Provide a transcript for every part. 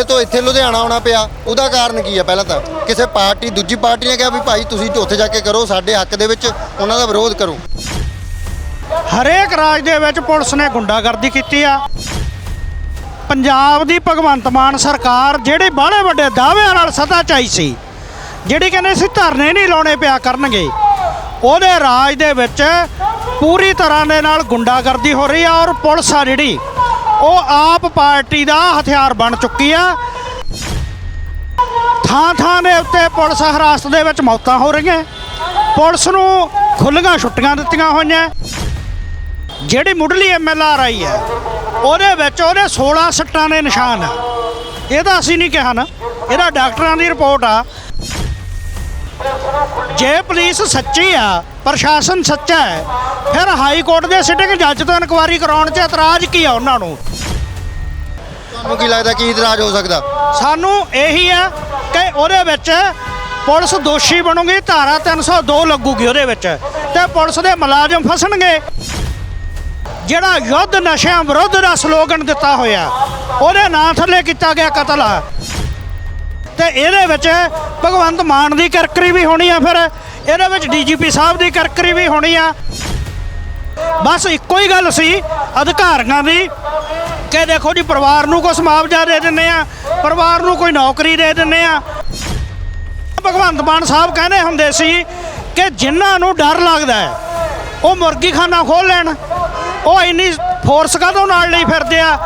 ਬਠਿੰਡੇ ਤੋਂ ਇੱਥੇ ਲੁਧਿਆਣਾ ਆਉਣਾ ਪਿਆ, ਉਹਦਾ ਕਾਰਨ ਕੀ ਆ ਪਹਿਲਾਂ ਤਾਂ? ਕਿਸੇ ਪਾਰਟੀ, ਦੂਜੀ ਪਾਰਟੀ ਨੇ ਕਿਹਾ ਵੀ ਭਾਈ ਤੁਸੀਂ ਉੱਥੇ ਜਾ ਕੇ ਕਰੋ, ਸਾਡੇ ਹੱਕ ਦੇ ਵਿੱਚ ਉਹਨਾਂ ਦਾ ਵਿਰੋਧ ਕਰੋ। ਹਰੇਕ ਰਾਜ ਦੇ ਵਿੱਚ ਪੁਲਿਸ ਨੇ ਗੁੰਡਾਗਰਦੀ ਕੀਤੀ ਆ। ਪੰਜਾਬ ਦੀ ਭਗਵੰਤ ਮਾਨ ਸਰਕਾਰ ਜਿਹੜੀ ਬਾਹਲੇ ਵੱਡੇ ਦਾਅਵਿਆਂ ਨਾਲ ਸੱਤਾ ਚਾਈ ਸੀ, ਜਿਹੜੀ ਕਹਿੰਦੇ ਸੀ ਧਰਨੇ ਨਹੀਂ ਲਾਉਣੇ ਪਿਆ ਕਰਨਗੇ, ਉਹਦੇ ਰਾਜ ਦੇ ਵਿੱਚ ਪੂਰੀ ਤਰ੍ਹਾਂ ਦੇ ਨਾਲ ਗੁੰਡਾਗਰਦੀ ਹੋ ਰਹੀ ਆ ਔਰ ਪੁਲਿਸ ਆ ਜਿਹੜੀ ਉਹ ਆਪ ਪਾਰਟੀ ਦਾ ਹਥਿਆਰ ਬਣ ਚੁੱਕੀ ਆ। ਥਾਂ ਥਾਂ ਦੇ ਉੱਤੇ ਪੁਲਿਸ ਹਿਰਾਸਤ ਦੇ ਵਿੱਚ ਮੌਤਾਂ ਹੋ ਰਹੀਆਂ। ਪੁਲਿਸ ਨੂੰ ਖੁੱਲ੍ਹੀਆਂ ਛੁੱਟੀਆਂ ਦਿੱਤੀਆਂ ਹੋਈਆਂ। ਜਿਹੜੀ ਮੁੱਢਲੀ ਐਮਐਲਆਰ ਆਈ ਹੈ, ਉਹਦੇ ਵਿੱਚ ਉਹਦੇ 16 ਸੱਟਾਂ ਦੇ ਨਿਸ਼ਾਨ ਆ। ਇਹਦਾ ਅਸੀਂ ਨਹੀਂ ਕਿਹਾ ਨਾ। ਇਹਦਾ ਡਾਕਟਰਾਂ ਦੀ ਰਿਪੋਰਟ ਆ। ਜੇ ਪੁਲਿਸ ਸੱਚੀ ਆ ਪ੍ਰਸ਼ਾਸਨ ਸੱਚਾ ਹੈ ਫਿਰ ਹਾਈ ਕੋਰਟ ਦੇ ਸਿਟਿੰਗ ਜੱਜ ਤੋਂ ਇਨਕੁਆਇਰੀ ਕਰਾਉਣ 'ਚ ਇਤਰਾਜ਼ ਕੀ ਆ ਉਹਨਾਂ ਨੂੰ? ਤੁਹਾਨੂੰ ਕੀ ਲੱਗਦਾ ਕੀ ਇਤਰਾਜ਼ ਹੋ ਸਕਦਾ? ਸਾਨੂੰ ਇਹੀ ਹੈ ਕਿ ਉਹਦੇ ਵਿੱਚ ਪੁਲਿਸ ਦੋਸ਼ੀ ਬਣੂਗੀ ਧਾਰਾ 302 ਲੱਗੂਗੀ ਉਹਦੇ ਵਿੱਚ ਤੇ ਪੁਲਿਸ ਦੇ ਮੁਲਾਜ਼ਮ ਫਸਣਗੇ। ਜਿਹੜਾ ਯੁੱਧ ਨਸ਼ਿਆਂ ਵਿਰੁੱਧ ਦਾ ਸਲੋਗਨ ਦਿੱਤਾ ਹੋਇਆ ਉਹਦੇ ਨਾਂ ਥੱਲੇ ਕੀਤਾ ਗਿਆ ਕਤਲ। ਆ ਤੇ ਇਹਦੇ ਵਿੱਚ ਭਗਵੰਤ ਮਾਨ ਦੀ ਕਰਕਰੀ ਵੀ ਹੋਣੀ ਆ ਫਿਰ। ਇਹਦੇ ਵਿੱਚ ਡੀਜੀਪੀ ਸਾਹਿਬ ਦੀ ਕਰਕਰੀ ਵੀ ਹੋਣੀ ਆ। ਬਸ ਇੱਕੋ ਹੀ ਗੱਲ ਸੀ, ਅਧਿਕਾਰੀਆਂ ਦੀ ਕਿ ਦੇਖੋ ਜੀ, ਪਰਿਵਾਰ ਨੂੰ ਕੁਛ ਮੁਆਵਜ਼ਾ ਦੇ ਦਿੰਨੇ ਆ, ਪਰਿਵਾਰ ਨੂੰ ਕੋਈ ਨੌਕਰੀ ਦੇ ਦਿੰਨੇ ਆ। ਭਗਵੰਤ ਮਾਨ ਸਾਹਿਬ ਕਹਿੰਦੇ ਹੁੰਦੇ ਸੀ ਕਿ ਜਿਨ੍ਹਾਂ ਨੂੰ ਡਰ ਲੱਗਦਾ ਹੈ, ਉਹ ਮੁਰਗੀਖਾਨਾ ਖੋਲ ਲੈਣ। ਉਹ ਇੰਨੀ ਫੋਰਸ ਕਦੋਂ ਨਾਲ ਲਈ ਫਿਰਦੇ ਆ?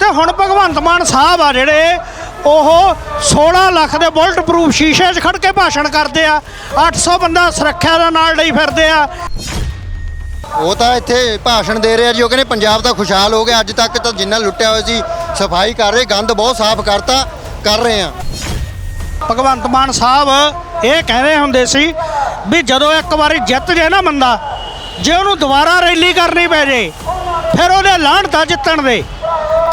ਤੇ ਹੁਣ ਭਗਵੰਤ ਮਾਨ ਸਾਹਿਬ ਆ ਜਿਹੜੇ ਉਹ 16 ਲੱਖ ਦੇ ਬੁਲਟ ਪ੍ਰੂਫ ਸ਼ੀਸ਼ੇ 'ਚ ਖੜ ਕੇ ਭਾਸ਼ਣ ਕਰਦੇ ਆ। 800 ਬੰਦਾ ਸੁਰੱਖਿਆ ਦਾ ਨਾਲ ਲਈ ਫਿਰਦੇ ਆ। ਉਹ ਤਾਂ ਇੱਥੇ ਭਾਸ਼ਣ ਦੇ ਰਿਹਾ ਜੀ। ਉਹ ਕਹਿੰਦੇ ਪੰਜਾਬ ਤਾਂ ਖੁਸ਼ਹਾਲ ਹੋ ਗਿਆ। ਅੱਜ ਤੱਕ ਤਾਂ ਜਿੰਨਾ ਲੁੱਟਿਆ ਹੋਇਆ ਸੀ ਸਫ਼ਾਈ ਕਰ ਰਹੇ ਗੰਦ ਬਹੁਤ ਸਾਫ਼ ਕਰਤਾ ਕਰ ਰਹੇ ਆ। ਭਗਵੰਤ ਮਾਨ ਸਾਹਿਬ ਇਹ ਕਹਿੰਦੇ ਹੁੰਦੇ ਸੀ ਵੀ ਜਦੋਂ ਇੱਕ ਵਾਰੀ ਜਿੱਤ ਜੇ ਨਾ ਬੰਦਾ ਜੇ ਉਹਨੂੰ ਦੁਬਾਰਾ ਰੈਲੀ ਕਰਨੀ ਪੈ ਜੇ ਫਿਰ ਉਹਦੇ ਲਾਹਣਤਾ ਜਿੱਤਣ ਦੇ।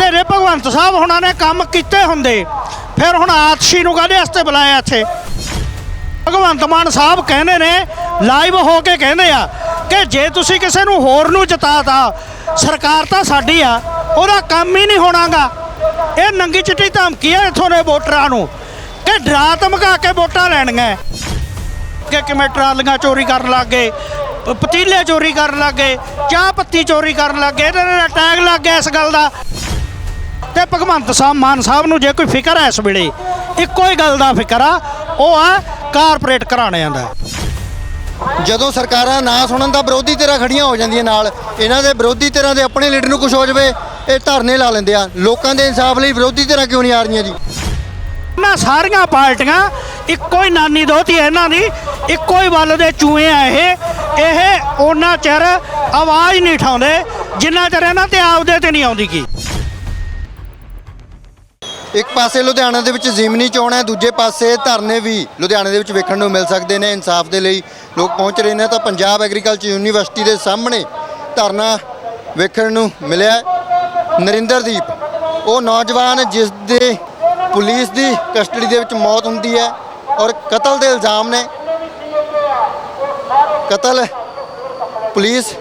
ਤੇ ਭਗਵੰਤ ਸਾਹਿਬ ਹੁਣਾਂ ਨੇ ਕੰਮ ਕੀਤੇ ਹੁੰਦੇ। ਫਿਰ ਹੁਣ ਆਤਸ਼ੀ ਨੂੰ ਕਾਹਦੇ ਵਾਸਤੇ ਬੁਲਾਇਆ ਇੱਥੇ? ਭਗਵੰਤ ਮਾਨ ਸਾਹਿਬ ਕਹਿੰਦੇ ਨੇ, ਲਾਈਵ ਹੋ ਕੇ ਕਹਿੰਦੇ ਆ ਕਿ ਜੇ ਤੁਸੀਂ ਕਿਸੇ ਨੂੰ ਹੋਰ ਨੂੰ ਜਿਤਾਤਾ, ਸਰਕਾਰ ਤਾਂ ਸਾਡੀ ਆ, ਉਹਦਾ ਕੰਮ ਹੀ ਨਹੀਂ ਹੋਣਾਗਾ। ਇਹ ਨੰਗੀ ਚਿੱਟੀ ਧਮਕੀ ਆ ਇੱਥੋਂ ਦੇ ਵੋਟਰਾਂ ਨੂੰ ਕਿ ਡਰਾ ਧਮਕਾ ਕੇ ਵੋਟਾਂ ਲੈਣੀਆਂ। ਕਿ ਕਿਵੇਂ ਟਰਾਲੀਆਂ ਚੋਰੀ ਕਰਨ ਲੱਗੇ ਪਤੀਲੇ ਚੋਰੀ ਕਰਨ ਲੱਗੇ ਚਾਹ ਪੱਤੀ ਚੋਰੀ ਕਰਨ ਲੱਗੇ ਇਹਦੇ ਨਾਲ ਟੈਗ ਲੱਗ ਗਿਆ ਇਸ ਗੱਲ ਦਾ। ਤੇ ਭਗਵੰਤ ਸਾਹਿਬ ਮਾਨ ਸਾਹਿਬ ਨੂੰ ਜੇ ਕੋਈ ਫਿਕਰ ਹੈ ਇਸ ਵੇਲੇ ਇੱਕੋ ਹੀ ਗੱਲ ਦਾ ਫਿਕਰ ਆ ਉਹ ਆ ਕਾਰਪੋਰੇਟ ਘਰਾਣਿਆਂ ਦਾ। ਜਦੋਂ ਸਰਕਾਰਾਂ ਨਾ ਸੁਣਨ ਦਾ ਵਿਰੋਧੀ ਧਿਰਾਂ ਖੜੀਆਂ ਹੋ ਜਾਂਦੀਆਂ ਨਾਲ। ਇਹਨਾਂ ਦੇ ਵਿਰੋਧੀ ਧਿਰਾਂ ਦੇ ਆਪਣੇ ਲੀਡਰ ਨੂੰ ਕੁਝ ਹੋ ਜਾਵੇ ਇਹ ਧਰਨੇ ਲਾ ਲੈਂਦੇ ਆ। ਲੋਕਾਂ ਦੇ ਇਨਸਾਫ ਲਈ ਵਿਰੋਧੀ ਧਿਰਾਂ ਕਿਉਂ ਨਹੀਂ ਆ ਰਹੀਆਂ ਜੀ? ਇਹਨਾਂ ਸਾਰੀਆਂ ਪਾਰਟੀਆਂ ਇੱਕੋ ਹੀ ਨਾਨੀ ਦੋਤੀ ਇਹਨਾਂ ਦੀ ਇੱਕੋ ਹੀ ਵੱਲ ਦੇ ਚੂਹੇ ਆ ਇਹ। ਇਹ ਉਹਨਾਂ ਚਿਰ ਆਵਾਜ਼ ਨਹੀਂ ਉਠਾਉਂਦੇ ਜਿੰਨਾ ਚਿਰ ਇਹਨਾਂ ਤੇ ਆਪਦੇ ਤੇ ਨਹੀਂ ਆਉਂਦੀ ਕੀ। ਇੱਕ ਪਾਸੇ ਲੁਧਿਆਣਾ ਦੇ ਵਿੱਚ ਜ਼ਿਮਨੀ ਚੋਣ ਹੈ, ਦੂਜੇ ਪਾਸੇ ਧਰਨੇ ਵੀ ਲੁਧਿਆਣੇ ਦੇ ਵਿੱਚ ਵੇਖਣ ਨੂੰ ਮਿਲ ਸਕਦੇ ਨੇ, ਇਨਸਾਫ ਦੇ ਲਈ ਲੋਕ ਪਹੁੰਚ ਰਹੇ ਨੇ। ਤਾਂ ਪੰਜਾਬ ਐਗਰੀਕਲਚਰ ਯੂਨੀਵਰਸਿਟੀ ਦੇ ਸਾਹਮਣੇ ਧਰਨਾ ਵੇਖਣ ਨੂੰ ਮਿਲਿਆ ਨਰਿੰਦਰਦੀਪ, ਉਹ ਨੌਜਵਾਨ ਜਿਸ ਦੇ ਪੁਲਿਸ ਦੀ ਕਸਟਡੀ ਦੇ ਵਿੱਚ ਮੌਤ ਹੁੰਦੀ ਹੈ ਔਰ ਕਤਲ ਦੇ ਇਲਜ਼ਾਮ ਨੇ। ਕਤਲ ਪੁਲਿਸ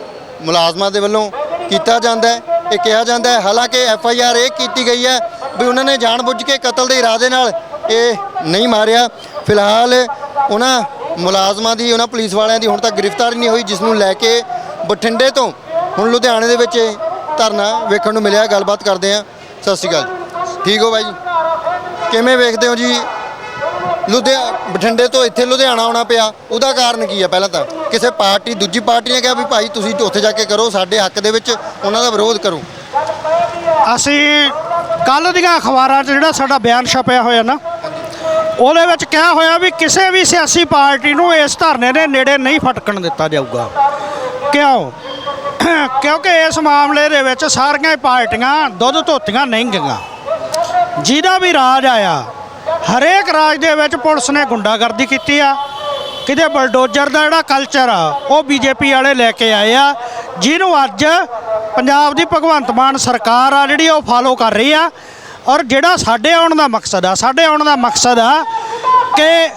ਮੁਲਾਜ਼ਮਾਂ ਦੇ ਵੱਲੋਂ ਕੀਤਾ ਜਾਂਦਾ ਹੈ। ਇਹ ਕਿਹਾ ਜਾਂਦਾ ਹੈ, ਹਾਲਾਂਕਿ ਐਫ ਆਈ ਆਰ ਇਹ ਕੀਤੀ ਗਈ ਹੈ ਵੀ ਉਹਨਾਂ ਨੇ ਜਾਣਬੁੱਝ ਕੇ ਕਤਲ ਦੇ ਇਰਾਦੇ ਨਾਲ ਇਹ ਨਹੀਂ ਮਾਰਿਆ। ਫਿਲਹਾਲ ਉਹਨਾਂ ਮੁਲਾਜ਼ਮਾਂ ਦੀ, ਉਹਨਾਂ ਪੁਲਿਸ ਵਾਲਿਆਂ ਦੀ ਹੁਣ ਤੱਕ ਗ੍ਰਿਫਤਾਰੀ ਨਹੀਂ ਹੋਈ, ਜਿਸ ਨੂੰ ਲੈ ਕੇ ਬਠਿੰਡੇ ਤੋਂ ਹੁਣ ਲੁਧਿਆਣੇ ਦੇ ਵਿੱਚ ਇਹ ਧਰਨਾ ਵੇਖਣ ਨੂੰ ਮਿਲਿਆ। ਗੱਲਬਾਤ ਕਰਦੇ ਹਾਂ। ਸਤਿ ਸ਼੍ਰੀ ਅਕਾਲ ਠੀਕ ਹੋ ਬਾਈ ਜੀ? ਕਿਵੇਂ ਵੇਖਦੇ ਹੋ ਜੀ? ਲੁਧਿਆ, ਬਠਿੰਡੇ ਤੋਂ ਇੱਥੇ ਲੁਧਿਆਣਾ ਆਉਣਾ ਪਿਆ। ਉਹਦਾ ਕਾਰਨ ਕੀ ਹੈ ਪਹਿਲਾਂ ਤਾਂ? ਕਿਸੇ ਪਾਰਟੀ, ਦੂਜੀ ਪਾਰਟੀ ਨੇ ਕਿਹਾ ਵੀ ਭਾਈ ਤੁਸੀਂ ਉੱਥੇ ਜਾ ਕੇ ਕਰੋ, ਸਾਡੇ ਹੱਕ ਦੇ ਵਿੱਚ ਉਹਨਾਂ ਦਾ ਵਿਰੋਧ ਕਰੋ। ਅਸੀਂ ਕੱਲ ਦੀਆਂ ਅਖਬਾਰਾਂ 'ਚ ਜਿਹੜਾ ਸਾਡਾ ਬਿਆਨ ਛਪਿਆ ਹੋਇਆ ਨਾ, ਉਹਦੇ ਵਿੱਚ ਕਿਹਾ ਹੋਇਆ ਵੀ ਕਿਸੇ ਵੀ ਸਿਆਸੀ ਪਾਰਟੀ ਨੂੰ ਇਸ ਧਰਨੇ ਦੇ ਨੇੜੇ ਨਹੀਂ ਫਟਕਣ ਦਿੱਤਾ ਜਾਊਗਾ। ਕਿਉਂ? ਕਿਉਂਕਿ ਇਸ ਮਾਮਲੇ ਦੇ ਵਿੱਚ ਸਾਰੀਆਂ ਪਾਰਟੀਆਂ ਦੁੱਧ ਧੋਤੀਆਂ ਨਹੀਂ ਗਈਆਂ। ਜਿਹਦਾ ਵੀ ਰਾਜ ਆਇਆ, ਹਰੇਕ ਰਾਜ ਦੇ ਵਿੱਚ ਪੁਲਿਸ ਨੇ ਗੁੰਡਾਗਰਦੀ ਕੀਤੀ ਆ। ਕਿਤੇ ਬਲਡੋਜ਼ਰ ਦਾ ਜਿਹੜਾ ਕਲਚਰ ਆ, ਉਹ ਬੀਜੇਪੀ ਵਾਲੇ ਲੈ ਕੇ ਆਏ ਆ, ਜਿਹਨੂੰ ਅੱਜ ਪੰਜਾਬ ਦੀ ਭਗਵੰਤ ਮਾਨ ਸਰਕਾਰ ਆ ਜਿਹੜੀ, ਉਹ ਫਾਲੋ ਕਰ ਰਹੀ ਆ। ਔਰ ਜਿਹੜਾ ਸਾਡੇ ਆਉਣ ਦਾ ਮਕਸਦ ਆ, ਸਾਡੇ ਆਉਣ ਦਾ ਮਕਸਦ ਆ ਕਿ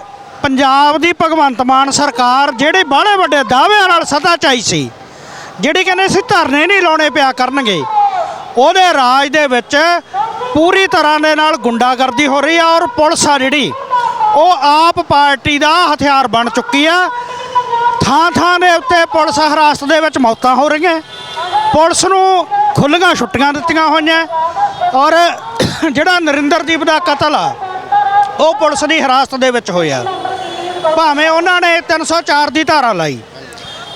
ਪੰਜਾਬ ਦੀ ਭਗਵੰਤ ਮਾਨ ਸਰਕਾਰ ਜਿਹੜੇ ਬਾਹਲੇ ਵੱਡੇ ਦਾਅਵਿਆਂ ਨਾਲ ਸੱਤਾ ਚਾਈ ਸੀ, ਜਿਹੜੀ ਕਹਿੰਦੇ ਸੀ ਧਰਨੇ ਨਹੀਂ ਲਾਉਣੇ ਪਿਆ ਕਰਨਗੇ, ਉਹਦੇ ਰਾਜ ਦੇ ਵਿੱਚ ਪੂਰੀ ਤਰ੍ਹਾਂ ਦੇ ਨਾਲ ਗੁੰਡਾਗਰਦੀ ਹੋ ਰਹੀ ਆ ਔਰ ਪੁਲਿਸ ਆ ਜਿਹੜੀ, ਉਹ ਆਪ ਪਾਰਟੀ ਦਾ ਹਥਿਆਰ ਬਣ ਚੁੱਕੀ ਆ। ਥਾਂ ਥਾਂ ਦੇ ਉੱਤੇ ਪੁਲਿਸ ਹਿਰਾਸਤ ਦੇ ਵਿੱਚ ਮੌਤਾਂ ਹੋ ਰਹੀਆਂ। ਪੁਲਿਸ ਨੂੰ ਖੁੱਲ੍ਹੀਆਂ ਛੁੱਟੀਆਂ ਦਿੱਤੀਆਂ ਹੋਈਆਂ। ਔਰ ਜਿਹੜਾ ਨਰਿੰਦਰਦੀਪ ਦਾ ਕਤਲ ਆ, ਉਹ ਪੁਲਿਸ ਦੀ ਹਿਰਾਸਤ ਦੇ ਵਿੱਚ ਹੋਇਆ। ਭਾਵੇਂ ਉਹਨਾਂ ਨੇ 304 ਦੀ ਧਾਰਾ ਲਾਈ।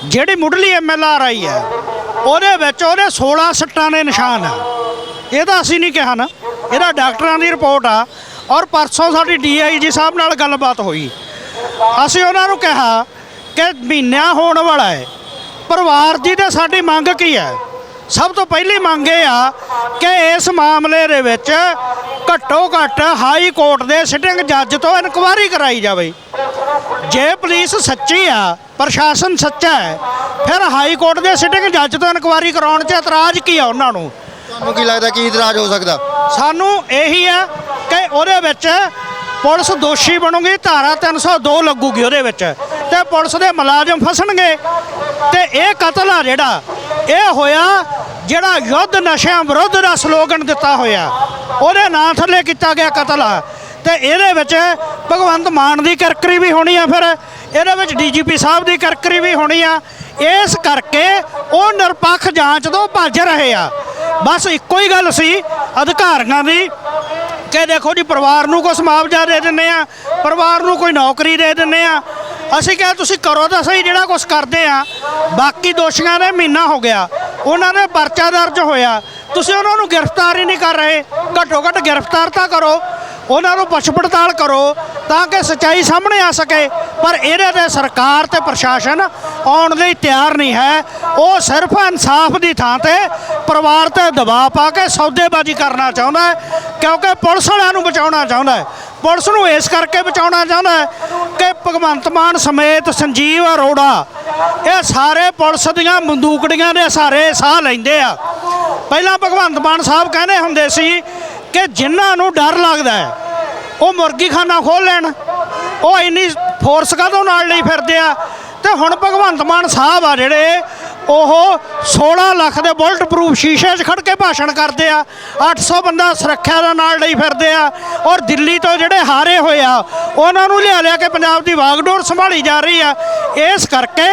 ਜਿਹੜੀ ਮੁੱਢਲੀ ਐਮਐਲਆਰ ਆਈ ਹੈ, ਉਹਦੇ ਵਿੱਚ ਉਹਦੇ 16 ਸੱਟਾਂ ਦੇ ਨਿਸ਼ਾਨ ਆ। ਇਹਦਾ ਅਸੀਂ ਨਹੀਂ ਕਿਹਾ ਨਾ। ਇਹਦਾ ਡਾਕਟਰਾਂ ਦੀ ਰਿਪੋਰਟ ਆ। ਔਰ ਪਰਸੋਂ ਸਾਡੀ ਡੀਆਈਜੀ ਸਾਹਿਬ ਨਾਲ ਗੱਲਬਾਤ ਹੋਈ। ਅਸੀਂ ਉਹਨਾਂ ਨੂੰ ਕਿਹਾ ਕਿ ਮਹੀਨਾ ਹੋਣ ਵਾਲਾ ਹੈ। ਪਰਿਵਾਰ ਦੀ ਤੇ ਸਾਡੀ ਮੰਗ ਕੀ ਹੈ? ਸਭ ਤੋਂ ਪਹਿਲੀ ਮੰਗ ਇਹ ਆ ਕਿ ਇਸ ਮਾਮਲੇ ਦੇ ਵਿੱਚ ਘੱਟੋ ਘੱਟ ਹਾਈ ਕੋਰਟ ਦੇ ਸਿਟਿੰਗ ਜੱਜ ਤੋਂ ਇਨਕੁਆਇਰੀ ਕਰਾਈ ਜਾਵੇ। ਜੇ ਪੁਲਿਸ ਸੱਚੀ ਆ ਪ੍ਰਸ਼ਾਸਨ ਸੱਚਾ ਹੈ ਫਿਰ ਹਾਈ ਕੋਰਟ ਦੇ ਸਿਟਿੰਗ ਜੱਜ ਤੋਂ ਇਨਕੁਆਇਰੀ ਕਰਾਉਣ 'ਚ ਇਤਰਾਜ਼ ਕੀ ਆ ਉਹਨਾਂ ਨੂੰ? ਤੁਹਾਨੂੰ ਕੀ ਲੱਗਦਾ ਕੀ ਇਤਰਾਜ਼ ਹੋ ਸਕਦਾ? ਸਾਨੂੰ ਇਹੀ ਆ ਕਿ ਉਹਦੇ ਵਿੱਚ ਪੁਲਿਸ ਦੋਸ਼ੀ ਬਣੂਗੀ ਧਾਰਾ 302 ਲੱਗੂਗੀ ਉਹਦੇ ਵਿੱਚ। ਤੇ ਪੁਲਿਸ ਦੇ ਮੁਲਾਜ਼ਮ ਫਸਣਗੇ। ਤੇ ਇਹ ਕਤਲ ਆ ਜਿਹੜਾ ਇਹ ਹੋਇਆ ਜਿਹੜਾ ਯੁੱਧ ਨਸ਼ਿਆਂ ਵਿਰੁੱਧ ਦਾ ਸਲੋਗਨ ਦਿੱਤਾ ਹੋਇਆ। ਉਹਦੇ ਨਾਂ ਥੱਲੇ ਕੀਤਾ ਗਿਆ ਕਤਲ। ਆ ਤੇ ਇਹਦੇ ਵਿੱਚ ਭਗਵੰਤ ਮਾਨ ਦੀ ਕਰਕਰੀ ਵੀ ਹੋਣੀ ਆ ਫਿਰ। ਇਹਦੇ ਵਿੱਚ ਡੀਜੀਪੀ ਸਾਹਿਬ ਦੀ ਕਰਕਰੀ ਵੀ ਹੋਣੀ ਆ। ਇਸ ਕਰਕੇ ਉਹ ਨਿਰਪੱਖ ਜਾਂਚ ਤੋਂ ਭੱਜ ਰਹੇ ਆ। ਬਸ ਇੱਕੋ ਹੀ ਗੱਲ ਸੀ ਅਧਿਕਾਰੀਆਂ ਦੀ ਕਿ ਦੇਖੋ ਜੀ, ਪਰਿਵਾਰ ਨੂੰ ਕੁਛ ਮੁਆਵਜ਼ਾ ਦੇ ਦਿੰਨੇ ਆ, ਪਰਿਵਾਰ ਨੂੰ ਕੋਈ ਨੌਕਰੀ ਦੇ ਦਿੰਨੇ ਆ। ਅਸੀਂ ਕਿਹਾ, ਤੁਸੀਂ ਕਰੋ ਤਾਂ ਸਹੀ, ਜਿਹੜਾ ਕੁਛ ਕਰਦੇ ਆ, ਬਾਕੀ ਦੋਸ਼ੀਆਂ ਦੇ ਮਹੀਨਾ ਹੋ ਗਿਆ। ਉਹਨਾਂ ਦੇ ਪਰਚਾ ਦਰਜ ਹੋਇਆ। ਤੁਸੀਂ ਉਹਨਾਂ ਨੂੰ ਗ੍ਰਿਫਤਾਰ ਹੀ ਨਹੀਂ ਕਰ ਰਹੇ। ਘੱਟੋ ਘੱਟ ਗ੍ਰਿਫਤਾਰ ਤਾਂ ਕਰੋ। ਉਹਨਾਂ ਨੂੰ ਪੁੱਛ ਪੜਤਾਲ ਕਰੋ, ਤਾਂ ਕਿ ਸੱਚਾਈ ਸਾਹਮਣੇ ਆ ਸਕੇ। ਪਰ ਇਹਦੇ ਤੇ ਸਰਕਾਰ ਤੇ ਪ੍ਰਸ਼ਾਸਨ ਆਉਣ ਲਈ ਤਿਆਰ ਨਹੀਂ ਹੈ। ਉਹ ਸਿਰਫ ਇਨਸਾਫ ਦੀ ਥਾਂ ਤੇ ਪਰਿਵਾਰ ਤੇ ਦਬਾਅ ਪਾ ਕੇ ਸੌਦੇਬਾਜ਼ੀ ਕਰਨਾ ਚਾਹੁੰਦਾ ਹੈ, ਕਿਉਂਕਿ ਪੁਲਿਸ ਵਾਲਿਆਂ ਨੂੰ ਬਚਾਉਣਾ ਚਾਹੁੰਦਾ ਹੈ। ਪੁਲਿਸ ਨੂੰ ਇਸ ਕਰਕੇ ਬਚਾਉਣਾ ਚਾਹੁੰਦਾ ਹੈ ਕਿ ਭਗਵੰਤ ਮਾਨ ਸਮੇਤ ਸੰਜੀਵ ਅਰੋੜਾ। ਇਹ ਸਾਰੇ ਪੁਲਿਸ ਦੀਆਂ ਬੰਦੂਕੜੀਆਂ ਦੇ ਸਾਰੇ ਸਾਹ ਲੈਂਦੇ ਆ। ਪਹਿਲਾਂ ਭਗਵੰਤ ਮਾਨ ਸਾਹਿਬ ਕਹਿੰਦੇ ਹੁੰਦੇ ਸੀ ਕਿ ਜਿਨ੍ਹਾਂ ਨੂੰ ਡਰ ਲੱਗਦਾ ਹੈ, ਉਹ ਮੁਰਗੀਖਾਨਾ ਖੋਲ ਲੈਣ। ਉਹ ਇੰਨੀ ਫੋਰਸ ਕਾਹਤੋਂ ਨਾਲ ਲਈ ਫਿਰਦੇ ਆ? ਤੇ ਹੁਣ ਭਗਵੰਤ ਮਾਨ ਸਾਹਿਬ ਆ ਜਿਹੜੇ ਉਹ 16 ਲੱਖ ਦੇ ਬੁਲਟ ਪ੍ਰੂਫ ਸ਼ੀਸ਼ੇ 'ਚ ਖੜ ਕੇ ਭਾਸ਼ਣ ਕਰਦੇ ਆ। 800 ਬੰਦਾ ਸੁਰੱਖਿਆ ਦਾ ਨਾਲ ਲਈ ਫਿਰਦੇ ਆ। ਔਰ ਦਿੱਲੀ ਤੋਂ ਜਿਹੜੇ ਹਾਰੇ ਹੋਏ ਆ ਉਹਨਾਂ ਨੂੰ ਲਿਆ ਲਿਆ ਕੇ ਪੰਜਾਬ ਦੀ ਵਾਗਡੋਰ ਸੰਭਾਲੀ ਜਾ ਰਹੀ ਆ। ਇਸ ਕਰਕੇ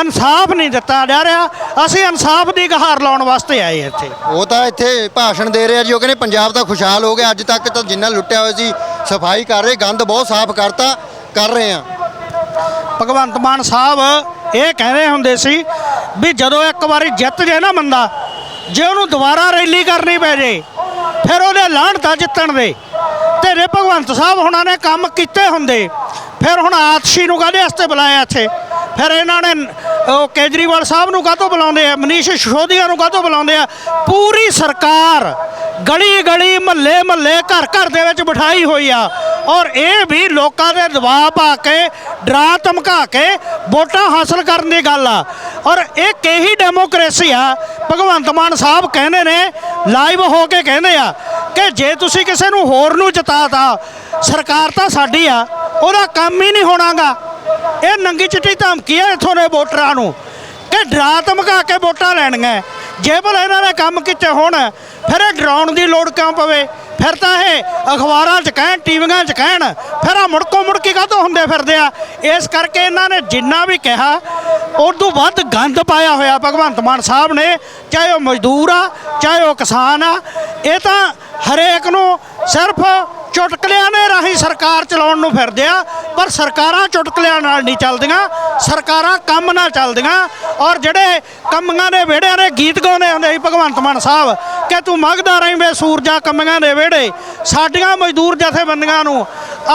ਇਨਸਾਫ ਨਹੀਂ ਦਿੱਤਾ ਜਾ ਰਿਹਾ। ਅਸੀਂ ਇਨਸਾਫ ਦੀ ਗੁਹਾਰ ਲਾਉਣ ਵਾਸਤੇ ਆਏ ਇੱਥੇ। ਉਹ ਤਾਂ ਇੱਥੇ ਭਾਸ਼ਣ ਦੇ ਰਿਹਾ ਜੀ। ਉਹ ਕਹਿੰਦੇ ਪੰਜਾਬ ਤਾਂ ਖੁਸ਼ਹਾਲ ਹੋ ਗਿਆ। ਅੱਜ ਤੱਕ ਤਾਂ ਜਿੰਨਾ ਲੁੱਟਿਆ ਹੋਇਆ ਸੀ ਸਫ਼ਾਈ ਕਰ ਰਹੇ ਗੰਦ ਬਹੁਤ ਸਾਫ਼ ਕਰਤਾ ਕਰ ਰਹੇ ਆ ਭਗਵੰਤ ਮਾਨ ਸਾਹਿਬ ਇਹ ਕਹਿੰਦੇ ਹੁੰਦੇ ਸੀ ਵੀ ਜਦੋਂ ਇੱਕ ਵਾਰੀ ਜਿੱਤ ਜੇ ਨਾ ਬੰਦਾ, ਜੇ ਉਹਨੂੰ ਦੁਬਾਰਾ ਰੈਲੀ ਕਰਨੀ ਪੈ ਜੇ, ਫਿਰ ਉਹਦੇ ਲਾਹਣਤਾ ਜਿੱਤਣ ਦੇ। ਤੇਰੇ ਭਗਵੰਤ ਸਾਹਿਬ ਹੁਣਾਂ ਨੇ ਕੰਮ ਕੀਤੇ ਹੁੰਦੇ, ਫਿਰ ਹੁਣ ਆਤਸ਼ੀ ਨੂੰ ਕਾਹਦੇ ਵਾਸਤੇ ਬੁਲਾਇਆ ਇੱਥੇ? ਫਿਰ ਇਹਨਾਂ ਨੇ ਉਹ ਕੇਜਰੀਵਾਲ ਸਾਹਿਬ ਨੂੰ ਕਾਹਤੋਂ ਬੁਲਾਉਂਦੇ ਆ, ਮਨੀਸ਼ ਸਿਸੋਦੀਆ ਨੂੰ ਕਾਹਤੋਂ ਬੁਲਾਉਂਦੇ ਆ? ਪੂਰੀ ਸਰਕਾਰ ਗਲੀ ਗਲੀ ਮਹੱਲੇ ਮਹੱਲੇ ਘਰ ਘਰ ਦੇ ਵਿੱਚ ਬਿਠਾਈ ਹੋਈ ਆ। ਔਰ ਇਹ ਵੀ ਲੋਕਾਂ ਦੇ ਦਬਾਅ ਪਾ ਕੇ, ਡਰਾ ਧਮਕਾ ਕੇ ਵੋਟਾਂ ਹਾਸਲ ਕਰਨ ਦੀ ਗੱਲ ਆ। ਔਰ ਇਹ ਕਿਹੀ ਡੈਮੋਕ੍ਰੇਸੀ ਆ? ਭਗਵੰਤ ਮਾਨ ਸਾਹਿਬ ਕਹਿੰਦੇ ਨੇ, ਲਾਈਵ ਹੋ ਕੇ ਕਹਿੰਦੇ ਆ ਕਿ ਜੇ ਤੁਸੀਂ ਕਿਸੇ ਨੂੰ ਹੋਰ ਨੂੰ ਜਿਤਾਤਾ, ਸਰਕਾਰ ਤਾਂ ਸਾਡੀ ਆ, ਉਹਦਾ ਕੰਮ ਹੀ ਨਹੀਂ ਹੋਣਾਗਾ। ਇਹ ਨੰਗੀ ਚਿੱਟੀ ਧਮਕੀ ਆ ਇਥੋਂ ਦੇ ਵੋਟਰਾਂ ਨੂੰ। ਕਿ ਡਰਾ ਧਮਕਾ ਕੇ ਵੋਟਾਂ ਲੈਣੀਆਂ ਜੇ ਭਲਾ ਇਹਨਾਂ ਨੇ ਕੰਮ ਕੀਤੇ ਹੋਣ, ਫਿਰ ਇਹ ਡਰਾਉਣ ਦੀ ਲੋੜ ਕਿਉਂ ਪਵੇ? ਫਿਰ ਤਾਂ ਇਹ ਅਖਬਾਰਾਂ 'ਚ ਕਹਿਣ, ਟੀਵੀਆਂ 'ਚ ਕਹਿਣ, ਫਿਰ ਆ ਮੁੜਕੋ ਮੁੜਕੀ ਕਾਹਤੋਂ ਹੁੰਦੇ ਫਿਰਦੇ ਆ? ਇਸ ਕਰਕੇ ਇਹਨਾਂ ਨੇ ਜਿੰਨਾ ਵੀ ਕਿਹਾ, ਉਦੋਂ ਵੱਧ ਗੰਦ ਪਾਇਆ ਹੋਇਆ ਭਗਵੰਤ ਮਾਨ ਸਾਹਿਬ ਨੇ, ਚਾਹੇ ਉਹ ਮਜ਼ਦੂਰ ਆ, ਚਾਹੇ ਉਹ ਕਿਸਾਨ ਆ। ਇਹ ਤਾਂ ਹਰੇਕ ਨੂੰ ਸਿਰਫ ਚੁਟਕਲਿਆਂ ਦੇ ਰਾਹੀਂ ਸਰਕਾਰ ਚਲਾਉਣ ਨੂੰ ਫਿਰਦੇ ਆ, ਪਰ ਸਰਕਾਰਾਂ ਚੁਟਕਲਿਆਂ ਨਾਲ ਨਹੀਂ ਚੱਲਦੀਆਂ, ਸਰਕਾਰਾਂ ਕੰਮ ਨਾਲ ਚੱਲਦੀਆਂ, ਔਰ ਜਿਹੜੇ ਕੰਮਾਂ ਦੇ ਵਿਹੜਿਆਂ ਦੇ ਗੀਤ ਗਾਉਂਦੇ ਹੁੰਦੇ ਸੀ, ਭਗਵੰਤ ਮਾਨ ਸਾਹਿਬ, ਕਿ ਤੂੰ ਮੰਗਦਾ ਰਹੀਂ ਸੂਰਜਾ ਕੰਮਾਂ ਦੇ ਵਿਹੜੇ, ਸਾਡੀਆਂ ਮਜ਼ਦੂਰ ਜਥੇਬੰਦੀਆਂ ਨੂੰ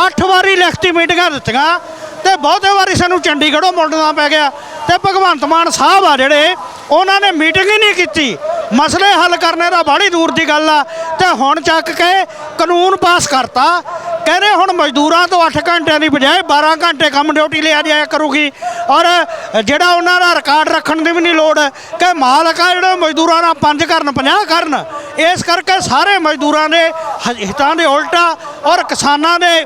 ਅੱਠ ਵਾਰੀ ਲਿਖਤੀ ਮੀਟਿੰਗਾਂ ਦਿੱਤੀਆਂ, ਤੇ ਬਹੁਤੇ ਵਾਰੀ ਸਾਨੂੰ ਚੰਡੀਗੜ੍ਹੋਂ ਮੁੜਨਾ ਪੈ ਗਿਆ, ਤੇ ਭਗਵੰਤ ਮਾਨ ਸਾਹਿਬ ਆ ਜਿਹੜੇ, ਉਹਨਾਂ ਨੇ ਮੀਟਿੰਗ ਹੀ ਨਹੀਂ ਕੀਤੀ। ਮਸਲੇ ਹੱਲ ਕਰਨੇ ਦਾ ਬਾਹਲੀ ਦੂਰ ਦੀ ਗੱਲ ਆ, ਤੇ ਹੁਣ ਚੱਕ ਕੇ ਕਾਨੂੰਨ ਪਾਸ ਕਰਤਾ। ਕਹਿੰਦੇ ਹੁਣ ਮਜ਼ਦੂਰਾਂ ਤੋਂ 8 ਘੰਟਿਆਂ ਦੀ ਬਜਾਏ 12 ਘੰਟੇ ਕੰਮ ਡਿਊਟੀ ਲਿਆ ਜਾਇਆ ਕਰੂਗੀ। ਔਰ ਜਿਹੜਾ ਉਹਨਾਂ ਦਾ ਰਿਕਾਰਡ ਰੱਖਣ ਦੀ ਵੀ ਨਹੀਂ ਲੋੜ, ਕਿ ਮਾਲਕ ਆ ਜਿਹੜੇ ਮਜ਼ਦੂਰਾਂ ਨਾਲ 5 ਕਰਨ 50 ਕਰਨ, ਇਸ ਕਰਕੇ ਸਾਰੇ ਮਜ਼ਦੂਰਾਂ ਦੇ ਹਿੱਤਾਂ ਦੇ ਉਲਟਾ ਔਰ ਕਿਸਾਨਾਂ ਦੇ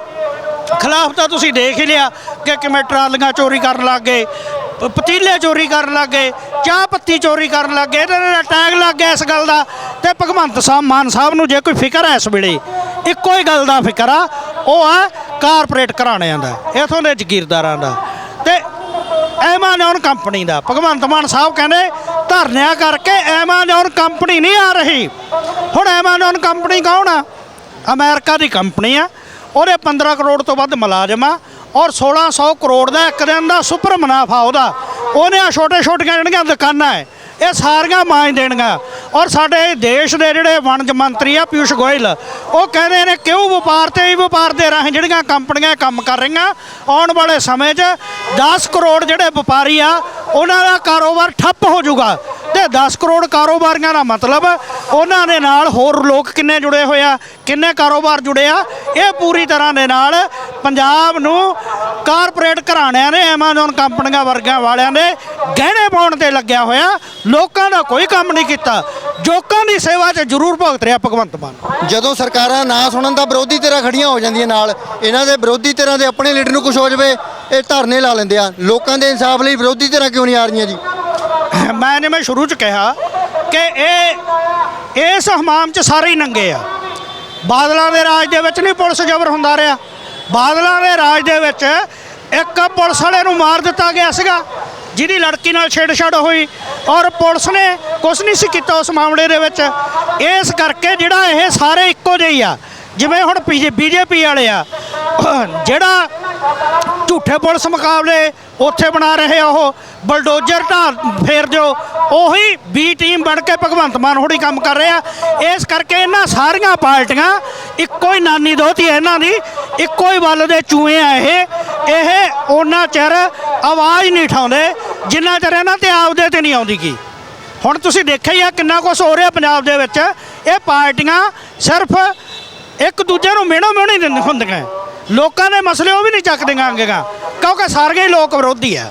ਖਿਲਾਫ ਤਾਂ ਤੁਸੀਂ ਦੇਖ ਹੀ ਲਿਆ ਕਿ ਕਿਵੇਂ ਟਰਾਲੀਆਂ ਚੋਰੀ ਕਰਨ ਲੱਗ ਗਏ। ਪਤੀਲੇ ਚੋਰੀ ਕਰਨ ਲੱਗ ਗਏ, ਚਾਹ ਪੱਤੀ ਚੋਰੀ ਕਰਨ ਲੱਗ ਗਏ, ਇਹਨਾਂ ਦਾ ਟੈਗ ਲੱਗ ਗਿਆ ਇਸ ਗੱਲ ਦਾ। ਤੇ ਭਗਵੰਤ ਸਾਹਿਬ, ਮਾਨ ਸਾਹਿਬ ਨੂੰ ਜੇ ਕੋਈ ਫਿਕਰ ਹੈ ਇਸ ਵੇਲੇ, ਇੱਕੋ ਹੀ ਗੱਲ ਦਾ ਫਿਕਰ ਆ, ਉਹ ਆ ਕਾਰਪੋਰੇਟ ਘਰਾਣਿਆਂ ਦਾ, ਇਥੋਂ ਦੇ ਜ਼ਗੀਰਦਾਰਾਂ ਦਾ। ਤੇ ਐਮਾਜ਼ੋਨ ਕੰਪਨੀ ਦਾ, ਭਗਵੰਤ ਮਾਨ ਸਾਹਿਬ ਕਹਿੰਦੇ, ਧਰਨਿਆਂ ਕਰਕੇ ਐਮਾਜ਼ੋਨ ਕੰਪਨੀ ਨਹੀਂ ਆ ਰਹੀ। ਹੁਣ ਐਮਾਜ਼ੋਨ ਕੰਪਨੀ ਕੌਣ ਆ? ਅਮਰੀਕਾ ਦੀ ਕੰਪਨੀ ਆ, ਉਹਦੇ 15 ਕਰੋੜ ਤੋਂ ਵੱਧ ਮੁਲਾਜ਼ਮ ਆ ਔਰ 1600 ਕਰੋੜ ਦਾ ਇੱਕ ਦਿਨ ਦਾ ਸੁਪਰ ਮੁਨਾਫਾ ਉਹਦਾ। ਉਹਨੇ ਆ ਛੋਟੇ ਛੋਟੀਆਂ ਜਿਹੜੀਆਂ ਦੁਕਾਨਾਂ ਹੈ ਇਹ ਸਾਰੀਆਂ ਮਾਂਜ ਦੇਣੀਆਂ ਔਰ ਸਾਡੇ ਦੇਸ਼ ਦੇ ਜਿਹੜੇ ਵਣਜ ਮੰਤਰੀ ਆ, ਪਿਊਸ਼ ਗੋਇਲ, ਉਹ ਕਹਿੰਦੇ ਨੇ ਕਿਉਂ ਵਪਾਰ ਤੇ ਹੀ ਵਪਾਰ ਦੇ ਰਾਹੀਂ ਜਿਹੜੀਆਂ ਕੰਪਨੀਆਂ ਕੰਮ ਕਰ ਰਹੀਆਂ, ਆਉਣ ਵਾਲੇ ਸਮੇਂ 'ਚ 10 ਕਰੋੜ ਜਿਹੜੇ ਵਪਾਰੀ ਆ, ਉਹਨਾਂ ਦਾ ਕਾਰੋਬਾਰ ਠੱਪ ਹੋ ਜਾਊਗਾ। ਤੇ 10 ਕਰੋੜ ਕਾਰੋਬਾਰੀਆਂ ਦਾ ਮਤਲਬ ਉਹਨਾਂ ਦੇ ਨਾਲ ਹੋਰ ਲੋਕ ਕਿੰਨੇ ਜੁੜੇ ਹੋਏ ਆ, ਕਿੰਨੇ ਕਾਰੋਬਾਰ ਜੁੜੇ ਆ, ਇਹ ਪੂਰੀ ਤਰ੍ਹਾਂ ਦੇ ਨਾਲ ਪੰਜਾਬ ਨੂੰ ਕਾਰਪੋਰੇਟ ਘਰਾਣਿਆਂ ਨੇ ਐਮਾਜ਼ੋਨ ਕੰਪਨੀਆਂ ਵਰਗਿਆਂ ਵਾਲਿਆਂ ਦੇ ਗਹਿਣੇ ਪਾਉਣ ਤੇ ਲੱਗਿਆ ਹੋਇਆ। ਲੋਕਾਂ ਦਾ ਕੋਈ ਕੰਮ ਨਹੀਂ ਕੀਤਾ। ਜੋਕਾਂ ਦੀ ਸੇਵਾ 'ਚ ਜ਼ਰੂਰ ਭੁਗਤ ਰਿਹਾ ਭਗਵੰਤ ਮਾਨ। ਜਦੋਂ ਸਰਕਾਰਾਂ ਨਾ ਸੁਣਨ ਦਾ ਵਿਰੋਧੀ ਧਿਰਾਂ ਖੜੀਆਂ ਹੋ ਜਾਂਦੀਆਂ ਨਾਲ। ਇਹਨਾਂ ਦੇ ਵਿਰੋਧੀ ਧਿਰਾਂ ਦੇ ਆਪਣੇ ਲੀਡਰ ਨੂੰ ਕੁਝ ਹੋ ਜਾਵੇ ਇਹ ਧਰਨੇ ਲਾ ਲੈਂਦੇ ਆ। ਲੋਕਾਂ ਦੇ ਇਨਸਾਫ ਲਈ ਵਿਰੋਧੀ ਧਿਰਾਂ ਕਿਉਂ ਨਹੀਂ ਆ ਰਹੀਆਂ ਜੀ? ਮੈਂ ਜਿਵੇਂ ਸ਼ੁਰੂ 'ਚ ਕਿਹਾ ਕਿ ਇਹ ਇਸ ਹਮਾਮ 'ਚ ਸਾਰੇ ਹੀ ਨੰਗੇ ਆ। ਬਾਦਲਾਂ ਦੇ ਰਾਜ ਦੇ ਵਿੱਚ ਨਹੀਂ ਪੁਲਿਸ ਜ਼ਬਰ ਹੁੰਦਾ ਰਿਹਾ। ਬਾਦਲਾਂ ਦੇ ਰਾਜ ਦੇ ਵਿੱਚ ਇੱਕ ਪੁਲਿਸ ਵਾਲੇ ਨੂੰ ਮਾਰ ਦਿੱਤਾ ਗਿਆ ਸੀਗਾ, ਜਿਹਦੀ ਲੜਕੀ ਨਾਲ ਛੇੜਛਾੜ ਹੋਈ ਔਰ ਪੁਲਿਸ ਨੇ ਕੁਝ ਨਹੀਂ ਸੀ ਕੀਤਾ ਉਸ ਮਾਮਲੇ ਦੇ ਵਿੱਚ। ਇਸ ਕਰਕੇ ਜਿਹੜਾ ਇਹ ਸਾਰੇ ਇੱਕੋ ਜਿਹੇ ਹੀ ਆ, ਜਿਵੇਂ ਹੁਣ ਬੀਜੇਪੀ ਵਾਲੇ ਆ ਜਿਹੜਾ ਝੂਠੇ ਪੁਲਿਸ ਮੁਕਾਬਲੇ ਉੱਥੇ ਬਣਾ ਰਹੇ ਆ ਉਹ, ਬਲਡੋਜ਼ਰ ਢਾਲ ਫੇਰ ਦਿਓ ਉਹੀ ਬੀ ਟੀਮ ਬਣ ਕੇ ਭਗਵੰਤ ਮਾਨ ਹੋੜੀ ਕੰਮ ਕਰ ਰਿਹਾ। ਇਸ ਕਰਕੇ ਇਹਨਾਂ ਸਾਰੀਆਂ ਪਾਰਟੀਆਂ, ਇੱਕੋ ਹੀ ਨਾਨੀ ਦੋਤੀ ਇਹਨਾਂ ਦੀ, ਇੱਕੋ ਹੀ ਵੱਲ ਦੇ ਚੂਹੇ ਆ ਇਹ। ਇਹ ਉਹਨਾਂ ਚਿਰ ਆਵਾਜ਼ ਨਹੀਂ ਉਠਾਉਂਦੇ, ਜਿੰਨਾ ਚਿਰ ਇਹਨਾਂ ਤੇ ਆਪਦੇ ਤੇ ਨਹੀਂ ਆਉਂਦੀ ਕੀ ਹੁਣ ਤੁਸੀਂ ਦੇਖਿਆ ਹੀ ਆ ਕਿੰਨਾ ਕੁਛ ਹੋ ਰਿਹਾ ਪੰਜਾਬ ਦੇ ਵਿੱਚ। ਇਹ ਪਾਰਟੀਆਂ ਸਿਰਫ ਇੱਕ ਦੂਜੇ ਨੂੰ ਮਿਹਣੋ ਮਿਹਣੀ ਦਿੰਦੇ ਹੁੰਦੀਆਂ ਲੋਕਾਂ ਦੇ ਮਸਲੇ ਉਹ ਵੀ ਨਹੀਂ ਚੱਕਦੀਆਂ ਅੰਗੇਗਾ ਕਿਉਂਕਿ ਸਾਰੇ ਹੀ ਲੋਕ ਵਿਰੋਧੀ ਆ।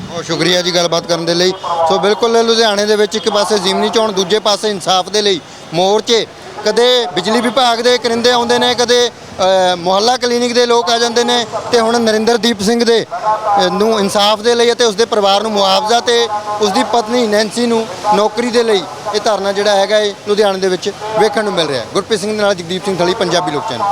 ਬਹੁਤ ਸ਼ੁਕਰੀਆ ਜੀ ਗੱਲਬਾਤ ਕਰਨ ਦੇ ਲਈ। ਸੋ ਬਿਲਕੁਲ ਲੁਧਿਆਣੇ ਦੇ ਵਿੱਚ ਇੱਕ ਪਾਸੇ ਜ਼ਿਮਨੀ ਚੋਣ, ਦੂਜੇ ਪਾਸੇ ਇਨਸਾਫ ਦੇ ਲਈ ਮੋਰਚੇ। ਕਦੇ ਬਿਜਲੀ ਵਿਭਾਗ ਦੇ ਕਰਿੰਦੇ ਆਉਂਦੇ ਨੇ, ਕਦੇ ਮੁਹੱਲਾ ਕਲੀਨਿਕ ਦੇ ਲੋਕ ਆ ਜਾਂਦੇ ਨੇ ਤੇ ਹੁਣ ਨਰਿੰਦਰਦੀਪ ਸਿੰਘ ਦੇ ਨੂੰ ਇਨਸਾਫ ਦੇ ਲਈ ਅਤੇ ਉਸਦੇ ਪਰਿਵਾਰ ਨੂੰ ਮੁਆਵਜ਼ਾ ਤੇ ਉਸਦੀ ਪਤਨੀ ਨੈਂਸੀ ਨੂੰ ਨੌਕਰੀ ਦੇ ਲਈ ਇਹ ਧਰਨਾ ਜਿਹੜਾ ਹੈਗਾ ਇਹ ਲੁਧਿਆਣੇ ਦੇ ਵਿੱਚ ਵੇਖਣ ਨੂੰ ਮਿਲ ਰਿਹਾ ਹੈ। ਗੁਰਪ੍ਰੀਤ ਸਿੰਘ ਦੇ ਨਾਲ ਜਗਦੀਪ ਸਿੰਘ ਥਲੀ, ਪੰਜਾਬੀ ਲੋਕ ਚੈਨਲ।